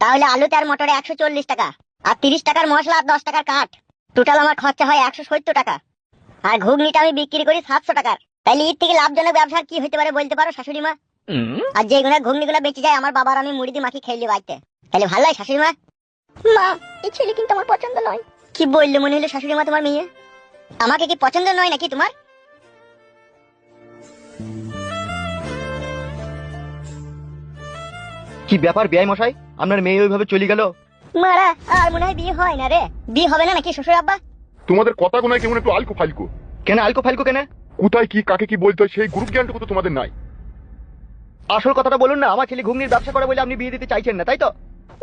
তাহলে আলুতে আর মটরে একশো চল্লিশ টাকা আর তিরিশ টাকার মশলা আর দশ টাকার কাঠ। টোটাল আমার খরচা হয় একশো সত্তর টাকা। আর ঘুগনিটা আমি বিক্রি করি সাতশো টাকার। তাইলে এর থেকে লাভজনক ব্যবসা কি হতে পারে বলতে পারো শাশুড়ি মা? আর যে গুণা ঘুগনি ঘুগনিগুলো বেঁচে যায় আমার বাবার আমি মুড়ি দিয়ে মাখি খেয়ে বাড়িতে। তাহলে ভালো লাগে শাশুড়ি মা? মা এই ছেলে কিন্তু আমার পছন্দ নয়। কি বললে মনে হলো শাশুড়ি মা তোমার মেয়ে? আমাকে কি পছন্দ নয় নাকি তোমার? কি ব্যাপার বিয়াই মশাই? আপনার মেয়ে ওইভাবে চলে গেল? মারা আর মনে হয় বিয়ে হয় না রে। বিয়ে হবে না নাকি শ্বশুর আব্বা? তোমাদের কথাগুলো কেমন একটু আলকো ফালকো? কেন আলকো ফালকো কেন? কোথায় কি কাকে কি বলতে হয় সেই গ্রুপ জ্ঞানটুকু তো তোমাদের নাই। আসল কথাটা বলুন না আমার ছেলে ঘুগনির ব্যবসা করে বলে আপনি বিয়ে দিতে চাইছেন না তাই তো?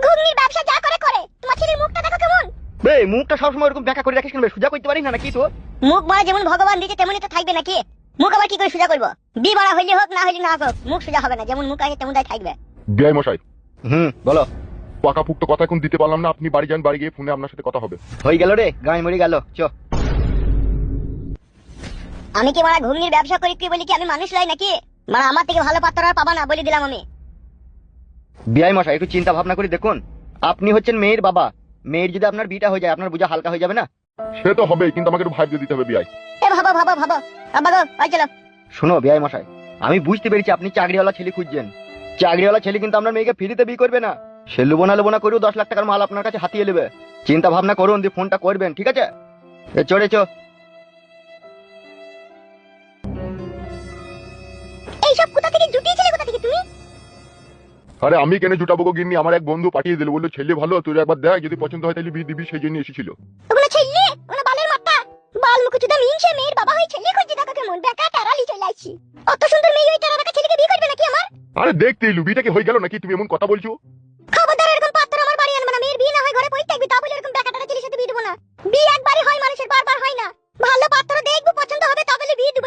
ঘুগনির ব্যবসা যা করে করে। তোমার ছেলের মুখটা দেখো কেমন? বে মুখটা সবসময় এরকম দেখা করে রাখিস কেন বে? সোজা করতে পারিস না নাকি তো? মুখ মারা যেমন ভগবান দিয়েছে তেমনই তো থাকবে নাকি? মুখ আবার কি করে সোজা করব? বি মারা হইলে হোক না হইলে না হোক মুখ সোজা হবে না। যেমন মুখ আছে তেমন থাকবে। বিয়াই মশাই। হুম। বলো পাকাপুক্ত কথা এখন দিতে পারলাম না আপনি বাড়ি যান বাড়ি গিয়ে ফোনে আপনার সাথে কথা হবে। হয়ে গেল রে গায়ে মরে গেল চ। আমি কি মারা ঘুগনির ব্যবসা করি কি বলি কি আমি মানুষ লাই নাকি? মানে আমার থেকে ভালো পাত্র আর পাবা না বলে দিলাম আমি। বিয়াই মশাই একটু চিন্তা ভাবনা করে দেখুন। আপনি হচ্ছেন মেয়ের বাবা। মেয়ের যদি আপনার বিটা হয়ে যায় আপনার বোঝা হালকা হয়ে যাবে না? সে তো হবেই কিন্তু আমাকে একটু ভাবতে দিতে হবে বিয়াই এ ভাবো ভাবো ভাবো। আব্বা গো ওই চলো। শোনো বিয়াই মশাই আমি বুঝতে পেরেছি আপনি চাকরিওয়ালা ছেলে খুঁজছেন। চাকরিওয়ালা ছেলে কিন্তু আপনার মেয়েকে ফ্রিতে বিয়ে করবে না। সে লুবো না লুবো না করেও দশ লাখ টাকার মাল আপনার কাছে হাতিয়ে নেবে। চিন্তা ভাবনা করুন দিয়ে ফোনটা করবেন ঠিক আছে? এ চড়ে চো। এইসব কোথা থেকে জুটিয়েছিলে কোথা থেকে তুমি? আরে আমি কেন জুটাবো গো গিন্নি? আমার এক বন্ধু পাঠিয়ে দিল বলল ছেলে ভালো তুই একবার দেখ যদি পছন্দ হয় তাহলে বিয়ে দিবি সেই জন্য এসেছিল। ওগুলো ছেলে? ওগুলো বালের মাথা। বাল মুখুচুদা মিনছে মেয়ের বাবা হয়ে ছেলে খুঁজছে দেখো কেমন? বেকা টারালি চলে আসছি। অত সুন্দর মেয়ে ওই টারা বেকা ছেলেকে বিয়ে করবে নাকি আমার? আরে দেখতে লুবিটাকে হয়ে গেল নাকি? তুমি এমন কথা বলছো? খবরদার এরকম পাত্র আমার বাড়ি আনবে না। মেয়ের বিয়ে না হয় ঘরে পড়ে থাকবি তা এরকম বেকা টারা ছেলের সাথে বিয়ে দেবো না। বিয়ে একবারই হয় মানুষের বারবার হয় না। ভালো পাত্র দেখব, পছন্দ হবে তাহলে বিয়ে দেবো।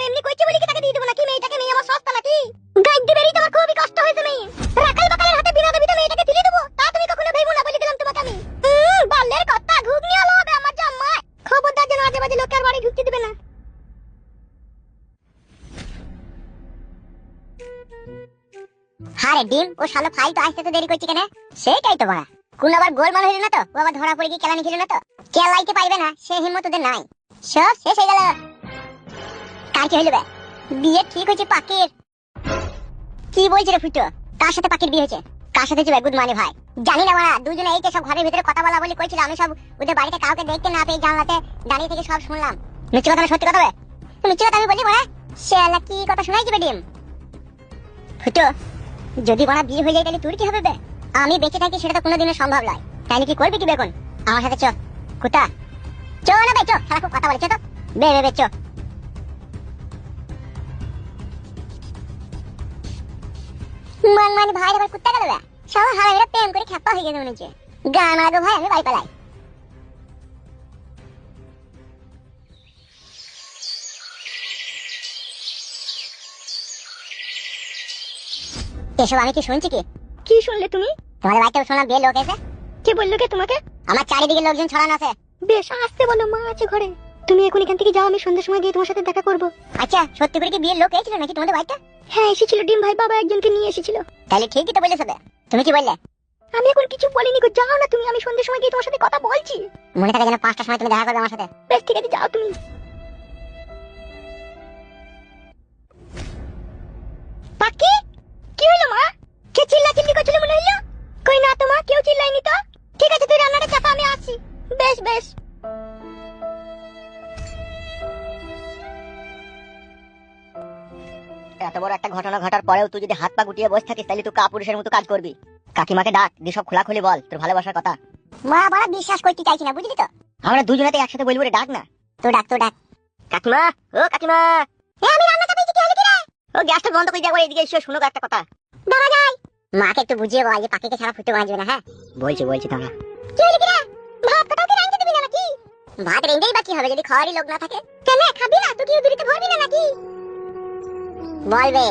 ডিম ও শালো ফাইল তো আসতে তো দেরি করছে কেন? সেটাই তো বড়া কোন আবার গোলমাল হইল না তো? ও আবার ধরা পড়ে গিয়ে কেলানি খেলো না তো? কেলাইতে পাইবে না, সে হিম্মত ওদের নাই। সব শেষ হয়ে গেল। কার কি হইল বে? বিয়ে ঠিক হয়েছে পাকের। কি বলছে রে ফুটো? কার সাথে পাকের বিয়ে হয়েছে? কার সাথে হচ্ছে গুড মানে ভাই। জানি না মারা, দুজনে এই যে সব ঘরের ভিতরে কথা বলা বলি কইছিল আমি সব ওদের বাড়িতে কাউকে দেখতে না পেয়ে জানলাতে দাঁড়িয়ে থেকে সব শুনলাম। মিথ্যে কথা না সত্যি কথা বে? মিথ্যে কথা আমি বলি মারা? শালা কি কথা শোনাই যাবে ডিম? ফুটো যদি মারা বিয়ে হয়ে যায় তাহলে তোর কি হবে বে? আমি বেঁচে থাকি সেটা তো কোনোদিনও সম্ভব নয়। তাইলে কি করবি কি বেগুন? আমার সাথে চ। কোথা চ না বে, চ। সারা খুব কথা বলেছে তো। বে বে বে, চ। মান মান, ভাই আবার কুত্তা গেল বে। সব হারা মেরা প্রেম করে খেপা হয়ে গেছে মনে হচ্ছে। গান আগো ভাই, আমি বাড়ি পালাই। এসব আমি কি শুনছি কি? কি শুনলে তুমি? তোমাদের বাড়িতে শোনা বিয়ে লোক এসে। কে বলল কে তোমাকে? আমার চারিদিকে লোকজন ছড়ানো আছে। বেশ আসতে বলো মা আছে ঘরে। তুমি এখন এখান থেকে যাও আমি সন্ধ্যার সময় গিয়ে তোমার সাথে দেখা করব। আচ্ছা সত্যি করে কি বিয়ের লোক এসেছিল নাকি তোমাদের বাড়িতে? হ্যাঁ এসেছিল ডিম ভাই বাবা একজনকে নিয়ে এসেছিল। তাহলে ঠিকই তো বলেছ বে। তুমি কি বললে? আমি এখন কিছু বলিনি গো যাও না তুমি আমি সন্ধ্যার সময় গিয়ে তোমার সাথে কথা বলছি। মনে থাকে যেন পাঁচটার সময় তুমি দেখা করবে আমার সাথে। বেশ ঠিক আছে যাও তুমি। পাকি এত বড় একটা ঘটনা ঘটার পরেও তুই যদি হাত পা গুটিয়ে বসে থাকিস তাহলে তুই কাপুরুষের মতো কাজ করবি। কাকিমাকে ডাক দিয়ে সব খোলাখুলি বল তোর ভালোবাসার কথা। মা বড় বিশ্বাস করতে চাইছি না বুঝলি তো? আমরা দুজনেতে একসাথে বলব রে ডাক না। তো ডাক তো ডাক। কাকিমা ও কাকিমা। এ আমি রান্না চাপাইছি কি হলো কি রে। ও গ্যাসটা বন্ধ করে একবার এদিকে এসে শোনো একটা কথা। দাঁড়া যাই মাকে একটু বুঝিয়ে বল যে পাখিকে ছাড়া ফুটে বাঁচবে না হ্যাঁ? বলছি বলছি দাঁড়া কি হলো কি রে? ভাত কাটাও কি রাঁধতে দিবি না নাকি? ভাত রেঁধেই বা কি হবে যদি খাওয়ারই লোক না থাকে। কেন খাবি না? তুই কি উদুরিতে ভরবি না নাকি? বলবে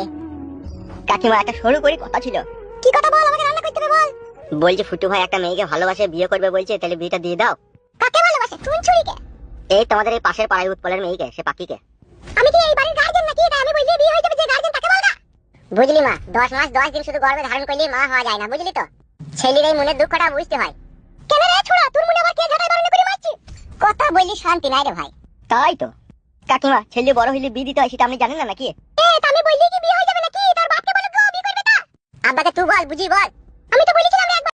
কাকিমা একটা সরু করে কথা ছিল। কি কথা বল আমাকে রান্না করতে বল। বলছে ফুটু ভাই একটা মেয়েকে ভালোবাসে বিয়ে করবে বলছে তাহলে বিয়েটা দিয়ে দাও। কাকে ভালোবাসে? এই তোমাদের এই পাশের পাড়ায় উৎপলের মেয়েকে সে পাকিকে আমি কি এই বাড়ির গার্জেন নাকি? এটা আমি বিয়ে হয়ে যাবে যে গার্জেন তাকে বুঝলি মা দশ মাস দশ দিন শুধু গর্ভে ধারণ করলে মা হওয়া যায় না বুঝলি তো? ছেলের এই মনের দুঃখটা বুঝতে হয়। কেন রে ছোড়া তোর মনে আবার কে ঝাঁটাই বারণ করে মারছি? কথা বললি শান্তি নাই রে ভাই। তাই তো। কাকিমা ছেলে বড় হইলে বিয়ে দিতে হয় সেটা আপনি জানেন না নাকি? আমি বললি কি বিয়ে হয়ে যাবে নাকি? তোর বাপকে বলে গো, বিয়ে করবে তা। আব্বাকে তুই বল, বুঝি বল। আমি তো বলেছিলাম